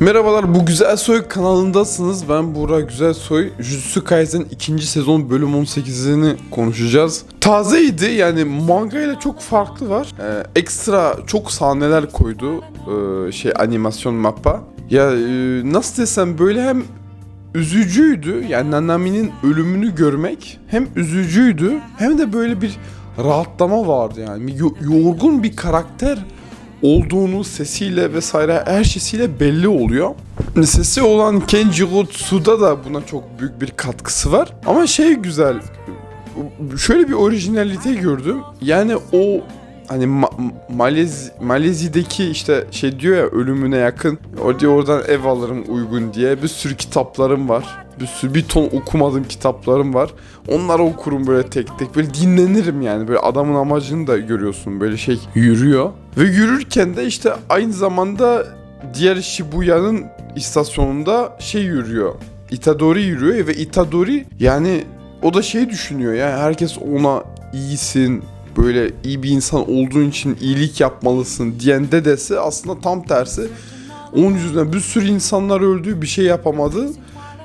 Merhabalar bu Güzel Soy kanalındasınız. Ben Burak Güzel Soy. Jujutsu Kaisen 2. sezon bölüm 18'ini konuşacağız. Tazeydi yani manga ile çok farklı var. Ee, ekstra çok sahneler koydu ee, şey animasyon mappa. Ya e, nasıl desem böyle hem üzücüydü yani Nanami'nin ölümünü görmek hem üzücüydü hem de böyle bir rahatlama vardı yani Yo- yorgun bir karakter olduğunu sesiyle vesaire her şeysiyle belli oluyor. Sesi olan Kenjiro Tsuda da buna çok büyük bir katkısı var. Ama şey güzel, şöyle bir orijinalite gördüm. Yani o hani Ma- Malez Malezya'daki işte şey diyor ya ölümüne yakın. O diyor oradan ev alırım uygun diye. Bir sürü kitaplarım var. Bir sürü bir ton okumadığım kitaplarım var. Onları okurum böyle tek tek. Böyle dinlenirim yani. Böyle adamın amacını da görüyorsun. Böyle şey yürüyor. Ve yürürken de işte aynı zamanda diğer Shibuya'nın istasyonunda şey yürüyor. Itadori yürüyor ve Itadori yani o da şey düşünüyor ya herkes ona iyisin böyle iyi bir insan olduğun için iyilik yapmalısın diyen dedesi aslında tam tersi. Onun yüzünden bir sürü insanlar öldü bir şey yapamadı.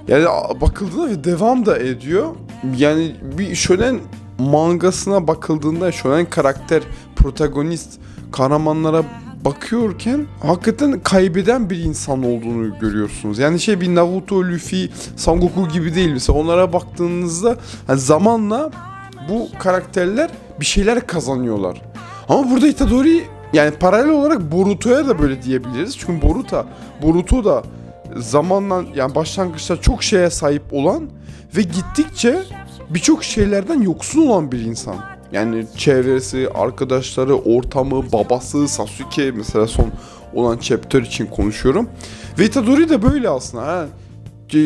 Yani bakıldığında ve devam da ediyor. Yani bir şölen mangasına bakıldığında şölen karakter, protagonist, kahramanlara bakıyorken hakikaten kaybeden bir insan olduğunu görüyorsunuz. Yani şey bir Naruto, Luffy, Sangoku gibi değil. Mesela onlara baktığınızda hani zamanla bu karakterler bir şeyler kazanıyorlar. Ama burada Itadori yani paralel olarak Boruto'ya da böyle diyebiliriz. Çünkü Boruto, Boruto da zamanla yani başlangıçta çok şeye sahip olan ve gittikçe birçok şeylerden yoksun olan bir insan. Yani çevresi, arkadaşları, ortamı, babası, Sasuke mesela son olan chapter için konuşuyorum. Ve Itadori de böyle aslında. Ha.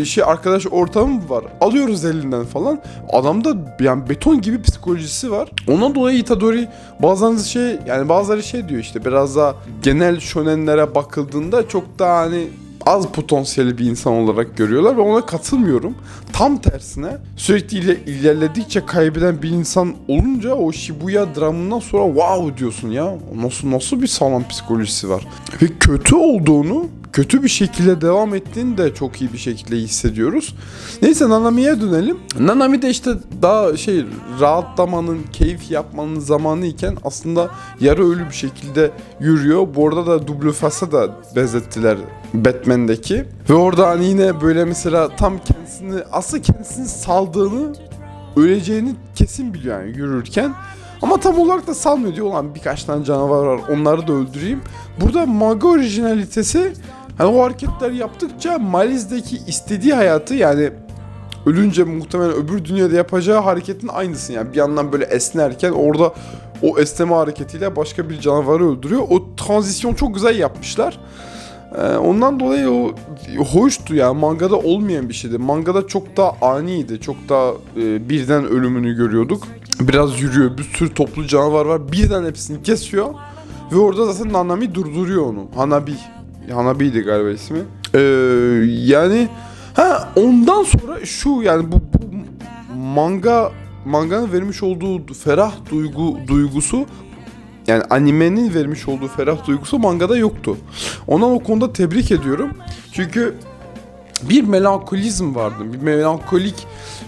Şey arkadaş ortamı var. Alıyoruz elinden falan. Adamda yani beton gibi psikolojisi var. Ondan dolayı Itadori bazen şey yani bazıları şey diyor işte biraz daha genel shonenlere bakıldığında çok daha hani az potansiyeli bir insan olarak görüyorlar ve ona katılmıyorum. Tam tersine sürekli ile- ilerledikçe kaybeden bir insan olunca o Shibuya dramından sonra wow diyorsun ya nasıl nasıl bir sağlam psikolojisi var. Ve kötü olduğunu kötü bir şekilde devam ettiğini de çok iyi bir şekilde hissediyoruz. Neyse Nanami'ye dönelim. Nanami de işte daha şey rahatlamanın, keyif yapmanın zamanı iken aslında yarı ölü bir şekilde yürüyor. Bu arada da Double Face'a da benzettiler Batman'deki. Ve orada hani yine böyle mesela tam kendisini aslında kendisini saldığını öleceğini kesin biliyor yani yürürken. Ama tam olarak da salmıyor diyor olan birkaç tane canavar var onları da öldüreyim. Burada manga orijinalitesi hani o hareketler yaptıkça Maliz'deki istediği hayatı yani ölünce muhtemelen öbür dünyada yapacağı hareketin aynısı yani bir yandan böyle esnerken orada o esneme hareketiyle başka bir canavarı öldürüyor. O tranzisyon çok güzel yapmışlar. Ee, ondan dolayı o hoştu ya mangada olmayan bir şeydi. Mangada çok daha aniydi. Çok daha e, birden ölümünü görüyorduk. Biraz yürüyor. Bir sürü toplu canavar var. Birden hepsini kesiyor. Ve orada zaten Nanami durduruyor onu. Hanabi. Hanabi'ydi galiba ismi. Ee, yani ha ondan sonra şu yani bu, bu manga manganın vermiş olduğu ferah duygu duygusu yani animenin vermiş olduğu ferah duygusu mangada yoktu. Ondan o konuda tebrik ediyorum. Çünkü bir melankolizm vardı. Bir melankolik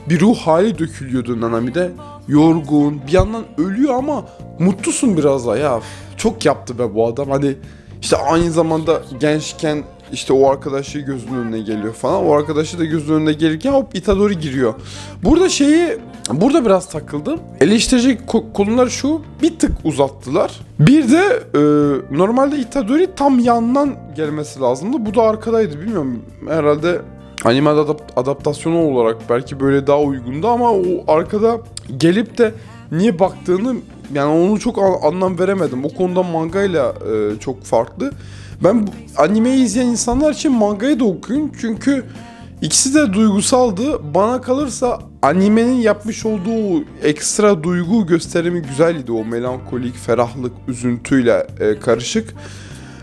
bir ruh hali dökülüyordu Nanami'de. Yorgun, bir yandan ölüyor ama mutlusun biraz da ya. Çok yaptı be bu adam. Hani işte aynı zamanda gençken işte o arkadaşı gözünün önüne geliyor falan. O arkadaşı da gözünün önüne gelirken hop Itadori giriyor. Burada şeyi burada biraz takıldım. Eleştirecek ko- konular şu bir tık uzattılar. Bir de e, normalde Itadori tam yandan gelmesi lazımdı. Bu da arkadaydı bilmiyorum. Herhalde anime adap- adaptasyonu olarak belki böyle daha uygundu ama o arkada gelip de niye baktığını yani onu çok anlam veremedim. O konuda mangayla e, çok farklı. Ben animeyi izleyen insanlar için mangayı da okuyun çünkü ikisi de duygusaldı. Bana kalırsa animenin yapmış olduğu ekstra duygu gösterimi güzeldi. O melankolik, ferahlık, üzüntüyle e, karışık.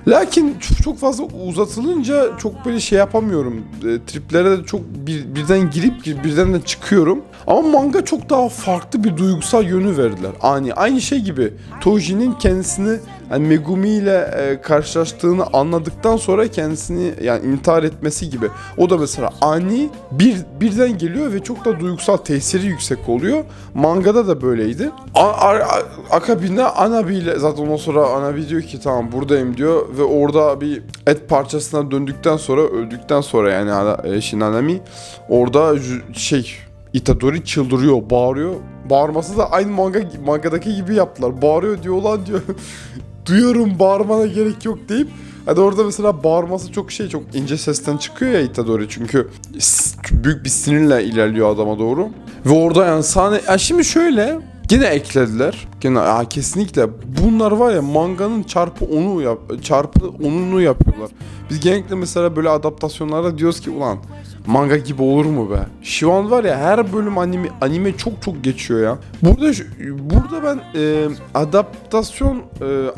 Lakin çok, fazla uzatılınca çok böyle şey yapamıyorum. E, triplere de çok bir, birden girip bir- birden de çıkıyorum. Ama manga çok daha farklı bir duygusal yönü verdiler. Ani aynı şey gibi Toji'nin kendisini hani Megumi ile e, karşılaştığını anladıktan sonra kendisini yani intihar etmesi gibi. O da mesela ani bir birden geliyor ve çok da duygusal tesiri yüksek oluyor. Mangada da böyleydi. A, a- a- akabinde Anabi ile zaten ondan sonra Anabi diyor ki tamam buradayım diyor ve orada bir et parçasına döndükten sonra öldükten sonra yani Ana- e, Shinanami orada şey Itadori çıldırıyor, bağırıyor. Bağırması da aynı manga mangadaki gibi yaptılar. Bağırıyor diyor lan diyor. Duyuyorum bağırmana gerek yok deyip Hadi orada mesela bağırması çok şey çok ince sesten çıkıyor ya Itadori çünkü s- büyük bir sinirle ilerliyor adama doğru. Ve orada yani sahne ya şimdi şöyle Gene eklediler. Gene aa, kesinlikle bunlar var ya manganın çarpı onu yap çarpı onunu yapıyorlar. Biz genellikle mesela böyle adaptasyonlarda diyoruz ki ulan manga gibi olur mu be? Şu an var ya her bölüm anime anime çok çok geçiyor ya. Burada burada ben e, adaptasyon e,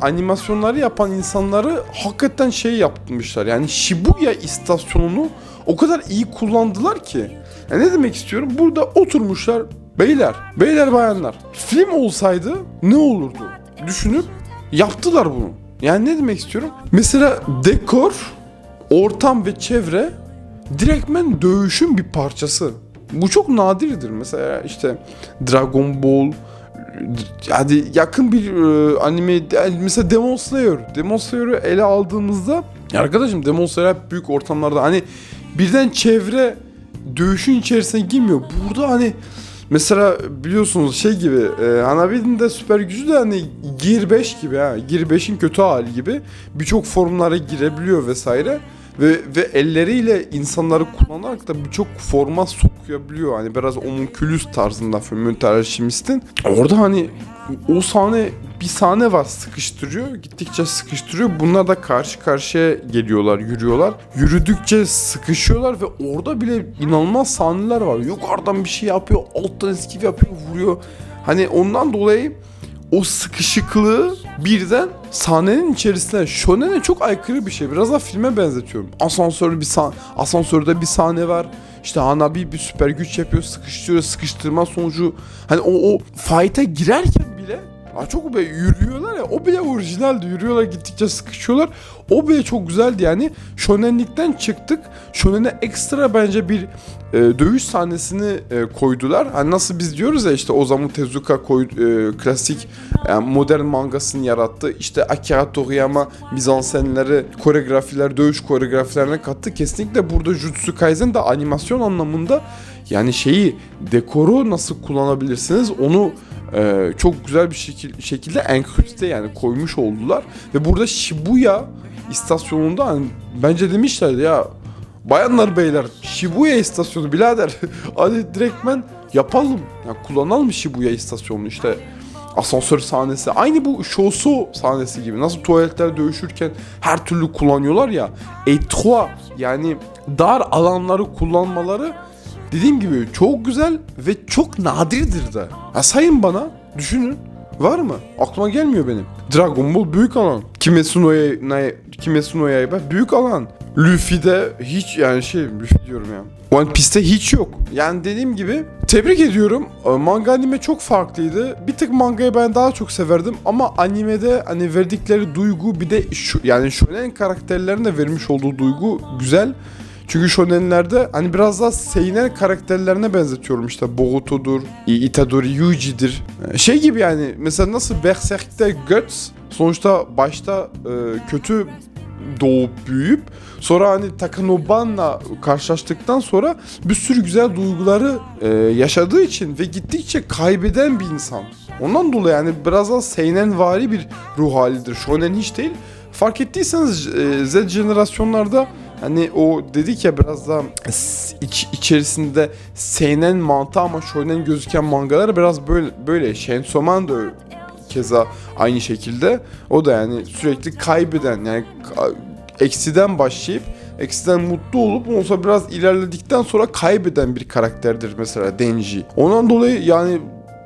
animasyonları yapan insanları hakikaten şey yapmışlar. Yani Shibuya istasyonunu o kadar iyi kullandılar ki. Ya ne demek istiyorum? Burada oturmuşlar beyler, beyler bayanlar. Film olsaydı ne olurdu? Düşünüp yaptılar bunu. Yani ne demek istiyorum? Mesela dekor, ortam ve çevre direktmen dövüşün bir parçası. Bu çok nadirdir. Mesela işte Dragon Ball, hadi yakın bir e, anime mesela Demon Slayer. Demon Slayer'ı ele aldığımızda arkadaşım Demon Slayer hep büyük ortamlarda hani birden çevre dövüşün içerisine girmiyor. Burada hani mesela biliyorsunuz şey gibi e, Hanabi'nin de süper gücü de hani Gear 5 gibi ha. Gear 5'in kötü hali gibi birçok formlara girebiliyor vesaire. Ve, ve elleriyle insanları kullanarak da birçok forma sokuyabiliyor. Hani biraz homunculus tarzında Fomönter Alchemist'in. Orada hani o sahne bir sahne var sıkıştırıyor. Gittikçe sıkıştırıyor. Bunlar da karşı karşıya geliyorlar, yürüyorlar. Yürüdükçe sıkışıyorlar ve orada bile inanılmaz sahneler var. Yukarıdan bir şey yapıyor, alttan eskiv yapıyor, vuruyor. Hani ondan dolayı o sıkışıklığı birden sahnenin içerisine Shonen'e çok aykırı bir şey. Biraz da filme benzetiyorum. Asansörlü bir asansörde bir sahne var. İşte Hanabi bir süper güç yapıyor, sıkıştırıyor, sıkıştırma sonucu hani o o fight'a girerken bile Aa, çok be yürüyorlar ya o bile orijinaldi. Yürüyorlar gittikçe sıkışıyorlar. O bile çok güzeldi yani. Shonen'likten çıktık. Shonen'e ekstra bence bir e, dövüş sahnesini e, koydular. Hani nasıl biz diyoruz ya işte Osamu Tezuka koy, e, klasik yani modern mangasını yarattı. İşte Akira Toriyama mizansenleri koreografiler dövüş koreografilerine kattı. Kesinlikle burada Jutsu Kaisen de animasyon anlamında yani şeyi dekoru nasıl kullanabilirsiniz onu e, çok güzel bir şekil, şekilde enkrüste yani koymuş oldular. Ve burada Shibuya istasyonunda hani bence demişlerdi ya bayanlar beyler Shibuya istasyonu birader hadi direktmen yapalım. Yani kullanalım Shibuya istasyonunu işte asansör sahnesi aynı bu Shoso sahnesi gibi nasıl tuvaletler dövüşürken her türlü kullanıyorlar ya etroit yani dar alanları kullanmaları dediğim gibi çok güzel ve çok nadirdir de. Ha sayın bana, düşünün. Var mı? Aklıma gelmiyor benim. Dragon Ball büyük alan. Kimetsu no, Ya- Kimetsu no Yaiba büyük alan. Luffy'de hiç yani şey Luffy diyorum ya. One Piece'te hiç yok. Yani dediğim gibi tebrik ediyorum. Ee, Manga anime çok farklıydı. Bir tık mangayı ben daha çok severdim ama animede hani verdikleri duygu bir de şu yani shonen karakterlerine vermiş olduğu duygu güzel. Çünkü shonenlerde hani biraz daha seinen karakterlerine benzetiyorum işte Boruto'dur, Itadori Yuji'dir. Ee, Şey gibi yani mesela nasıl Berserk'te Guts sonuçta başta e, kötü doğup büyüyüp sonra hani Takanoban'la karşılaştıktan sonra bir sürü güzel duyguları e, yaşadığı için ve gittikçe kaybeden bir insan. Ondan dolayı yani biraz daha seinenvari bir ruh halidir. Shonen hiç değil. Fark ettiyseniz e, Z jenerasyonlarda Hani o dedik ya biraz daha iç, içerisinde seinen mantığı ama shonen gözüken mangalar biraz böyle böyle Chainsaw Man da keza aynı şekilde. O da yani sürekli kaybeden yani eksiden başlayıp eksiden mutlu olup sonra biraz ilerledikten sonra kaybeden bir karakterdir mesela Denji. Ondan dolayı yani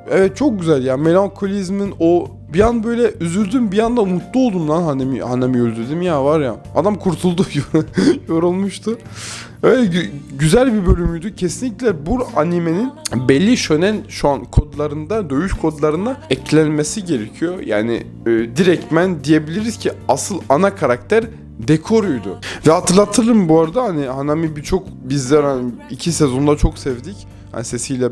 evet çok güzel ya melankolizmin o bir an böyle üzüldüm bir anda mutlu oldum lan Hanemi, Hanemi öldü dedim ya var ya adam kurtuldu yorulmuştu. Öyle gü- güzel bir bölümüydü. Kesinlikle bu animenin belli shonen şu an kodlarında, dövüş kodlarına eklenmesi gerekiyor. Yani e, direktmen diyebiliriz ki asıl ana karakter Dekoru'ydu. Ve hatırlatırım bu arada hani Hanami birçok bizler hani iki sezonda çok sevdik. Hani sesiyle e,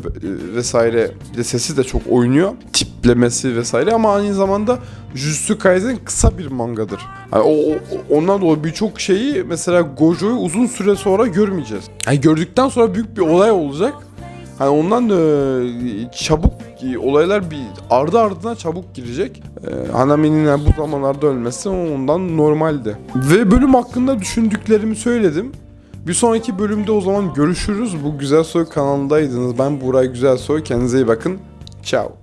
vesaire de sesi de çok oynuyor. Tiplemesi vesaire ama aynı zamanda Jujutsu Kaisen kısa bir mangadır. Hani o, o- ondan dolayı birçok şeyi mesela Gojo'yu uzun süre sonra görmeyeceğiz. Hani gördükten sonra büyük bir olay olacak. Hani ondan da e, çabuk olaylar bir ardı ardına çabuk girecek. Ee, Hanami'nin yani bu zamanlarda ölmesi ondan normaldi. Ve bölüm hakkında düşündüklerimi söyledim. Bir sonraki bölümde o zaman görüşürüz. Bu Güzel Soy kanalındaydınız. Ben Buray Güzel Soy. Kendinize iyi bakın. Ciao.